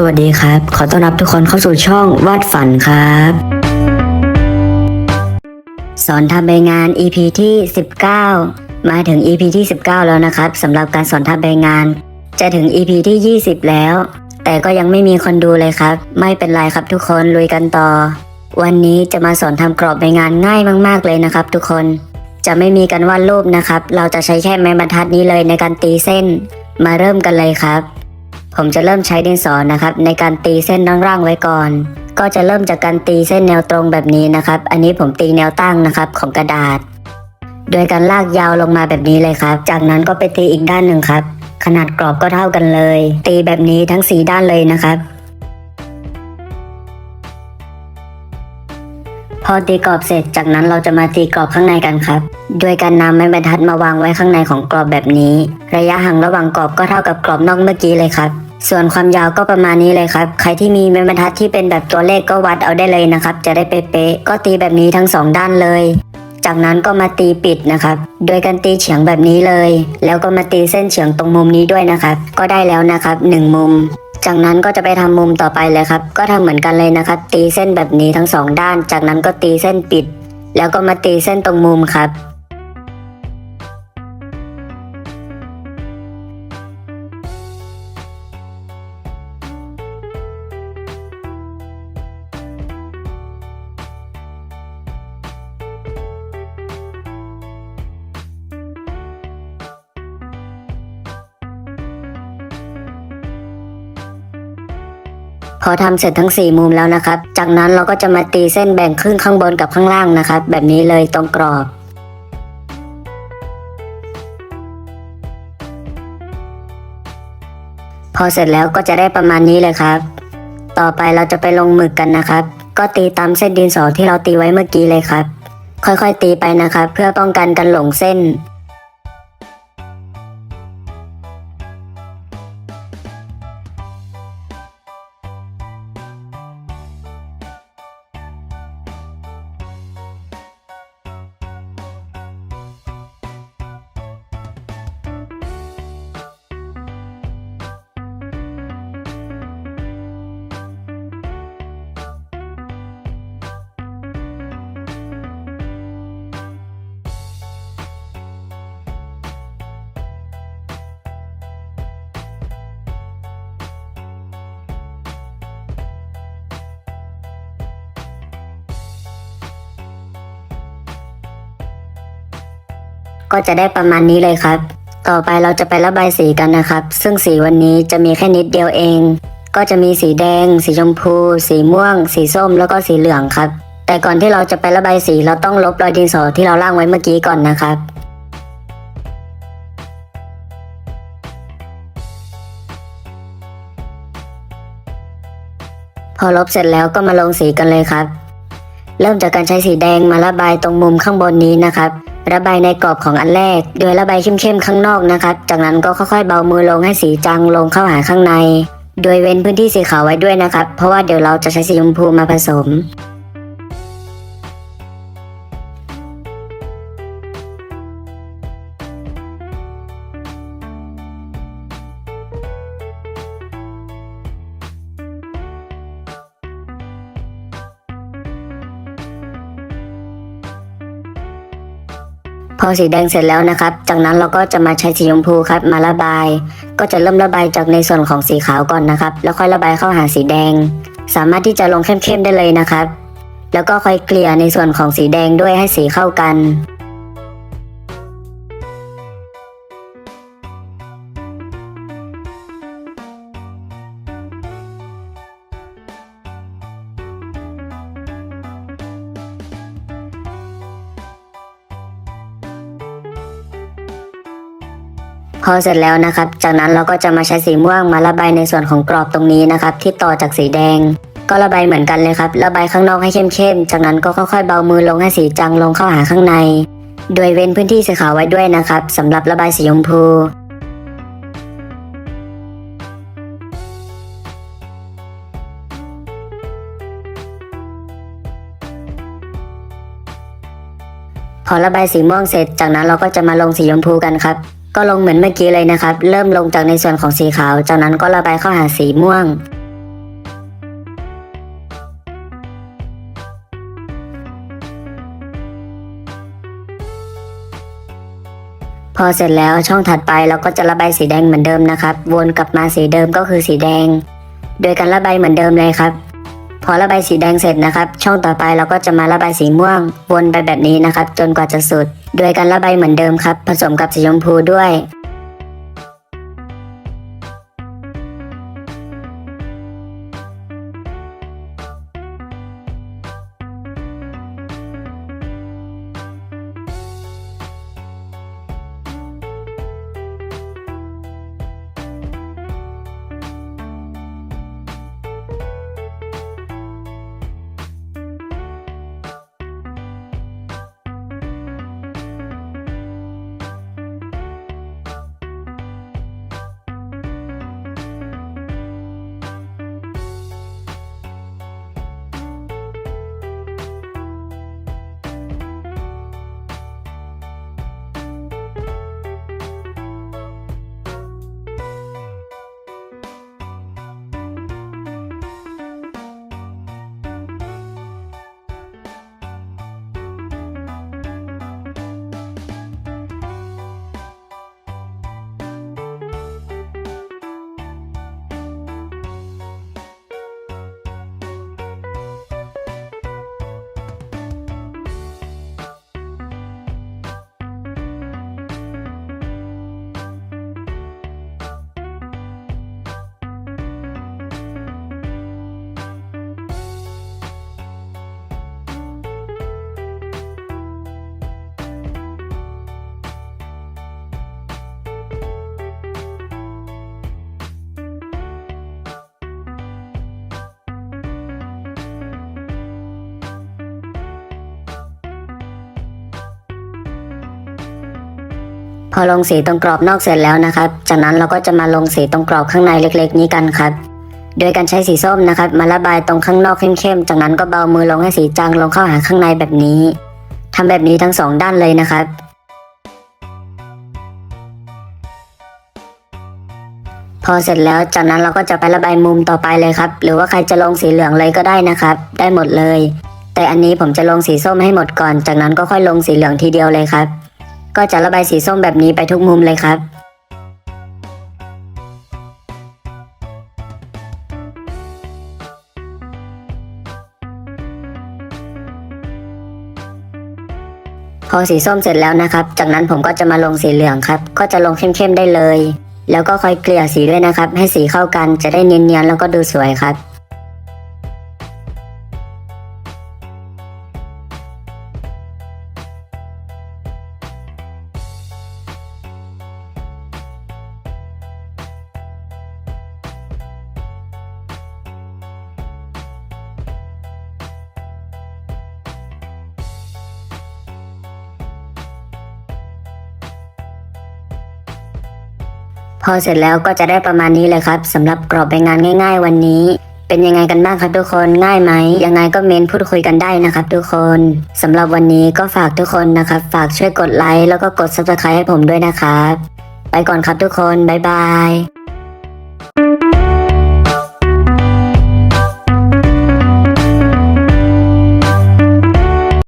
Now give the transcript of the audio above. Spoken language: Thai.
สวัสดีครับ ขอต้อนรับทุกคนเข้าสู่ช่องวาดฝันครับ สอนทำใบงาน EP ที่ 19 มาถึง EP ที่ 19 แล้วนะครับสำหรับการสอนทำใบงาน จะถึง EP ที่ 20 แล้ว แต่ก็ยังไม่มีคนดูเลยครับ ไม่เป็นไรครับทุกคนลุยกันต่อ วันนี้จะมาสอนทำกรอบใบงานง่ายมากๆเลยนะครับ ทุกคนจะไม่มีการวาดรูปนะครับ เราจะใช้แค่ไม้บรรทัดนี้เลยในการตีเส้น มาเริ่มกันเลยครับ ผมจะเริ่มใช้ดินสอนะครับ ในการตีเส้นร่างๆไว้ก่อน ก็จะเริ่มจากการตีเส้นแนวตรงแบบนี้นะครับ อันนี้ผมตีแนวตั้งนะครับของกระดาษ โดยการลากยาวลงมาแบบนี้เลยครับ จากนั้นก็ไปตีอีกด้านหนึ่งครับ ขนาดกรอบก็เท่ากันเลย ตีแบบนี้ทั้งสีด้านเลยนะครับ พอตีกรอบเสร็จจากนั้นเราจะมาตีกรอบข้างในกันครับโดยการนำไม้บรรทัดมาวางไว้ข้างในของกรอบแบบนี้ ระยะห่างระหว่างกรอบก็เท่ากับกรอบนอกเมื่อกี้เลยครับส่วนความยาวก็ประมาณนี้เลยครับ ใครที่มีไม้บรรทัดที่เป็นแบบตัวเลขก็วัดเอาได้เลยนะครับ จะได้เป๊ะๆ ก็ตีแบบนี้ทั้งสองด้านเลย จากนั้นก็มาตีปิดนะครับ โดยการตีเฉียงแบบนี้เลย แล้วก็มาตีเส้นเฉียงตรงมุมนี้ด้วยนะครับ ก็ได้แล้วนะครับหนึ่งมุม จากนั้นก็จะไปทำมุมต่อไปเลยครับ ก็ทำเหมือนกันเลยนะครับ ตีเส้นแบบนี้ทั้งสองด้าน จากนั้นก็ตีเส้นปิด แล้วก็มาตีเส้นตรงมุมครับ พอทำเสร็จทั้ง 4 มุมแล้วนะครับ จากนั้นเราก็จะมาตีเส้นแบ่งครึ่งข้างบนกับข้างล่างนะครับ แบบนี้เลยตรงกรอบพอเสร็จแล้วก็จะได้ประมาณนี้เลยครับ ต่อไปเราจะไปลงหมึกกันนะครับ ก็ตีตามเส้นดินสอที่เราตีไว้เมื่อกี้เลยครับ ค่อยๆตีไปนะครับ เพื่อป้องกันการหลงเส้น ก็จะได้ประมาณนี้เลยครับ ต่อไปเราจะไประบายสีกันนะครับ ซึ่งสีวันนี้จะมีแค่นิดเดียวเอง ก็จะมีสีแดง สีชมพู สีม่วง สีส้ม แล้วก็สีเหลืองครับ แต่ก่อนที่เราจะไประบายสีเราต้องลบรอยดินสอที่เราล่างไว้เมื่อกี้ก่อนนะครับพอลบเสร็จแล้วก็มาลงสีกันเลยครับ เริ่มจากการใช้สีแดงมาระบายตรงมุมข้างบนนี้นะครับ ระบายในกรอบของอันแรก โดยระบายเข้มๆข้างนอกนะครับ จากนั้นก็ค่อยๆเบามือลงให้สีจางลงเข้าหาข้างใน โดยเว้นพื้นที่สีขาวไว้ด้วยนะครับ เพราะว่าเดี๋ยวเราจะใช้สีชมพูมาผสม อสีแดงเสร็จแล้วนะครับ จากนั้นเราก็จะมาใช้สีชมพูครับมาระบาย ก็จะเริ่มระบายจากในส่วนของสีขาวก่อนนะครับ แล้วค่อยระบายเข้าหาสีแดง สามารถที่จะลงเข้มๆได้เลยนะครับ แล้วก็ค่อยเกลี่ยในส่วนของสีแดงด้วยให้สีเข้ากัน พอเสร็จแล้วนะครับ จากนั้นเราก็จะมาใช้สีม่วงมาระบายในส่วนของกรอบตรงนี้นะครับ ที่ต่อจากสีแดง ก็ระบายเหมือนกันเลยครับ ระบายข้างนอกให้เข้มๆ จากนั้นก็ค่อยๆเบามือลงให้สีจางลงเข้าหาข้างใน โดยเว้นพื้นที่สีขาวไว้ด้วยนะครับสำหรับระบายสีชมพูพอระบายสีม่วงเสร็จ จากนั้นเราก็จะมาลงสีชมพูกันครับ ก็ลงเหมือนเมื่อกี้เลยนะครับ เริ่มลงจากในส่วนของสีขาว จากนั้นก็ระบายเข้าหาสีม่วง พอเสร็จแล้วช่องถัดไปเราก็จะระบายสีแดงเหมือนเดิมนะครับ วนกลับมาสีเดิมก็คือสีแดง โดยการระบายเหมือนเดิมเลยครับ อระบายสีแดงเสร็จนะครับ ช่องต่อไปเราก็จะมาระบายสีม่วง วนไปแบบนี้นะครับ จนกว่าจะสุด โดยการระบายเหมือนเดิมครับ ผสมกับสีชมพูด้วย พอลงสีตรงกรอบนอกเสร็จแล้วนะครับ จากนั้นเราก็จะมาลงสีตรงกรอบข้างในเล็ก ๆ นี้กันครับ โดยการใช้สีส้มนะครับ มาระบายตรงข้างนอกเข้มๆ จากนั้นก็เบามือลงให้สีจางลงเข้าหาข้างในแบบนี้ทำแบบนี้ทั้งสองด้านเลยนะครับ พอเสร็จแล้วจากนั้นเราก็จะไประบายมุมต่อไปเลยครับ หรือว่าใครจะลงสีเหลืองเลยก็ได้นะครับ ได้หมดเลย แต่อันนี้ผมจะลงสีส้มให้หมดก่อน จากนั้นก็ค่อยลงสีเหลืองทีเดียวเลยครับ ก็จะระบายสีส้มแบบนี้ไปทุกมุมเลยครับ พอสีส้มเสร็จแล้วนะครับ จากนั้นผมก็จะมาลงสีเหลืองครับ ก็จะลงเข้มๆได้เลย แล้วก็ค่อยเกลี่ยสีด้วยนะครับ ให้สีเข้ากันจะได้เนียนๆแล้วก็ดูสวยครับ อเสร็จแล้วก็จะได้ประมาณนี้เลยครับสำหรับกรอบใบงานง่าย ๆ วันนี้ เป็นยังไงกันบ้างครับทุกคนง่ายไหมยังไงก็เมนพูดคุยกันได้นะครับ ทุกคนสำหรับวันนี้ก็ฝากทุกคนนะครับ ฝากช่วยกดไลค์แล้วก็กด subscribe ให้ผมด้วยนะครับ ไปก่อนครับทุกคนบ๊ายบาย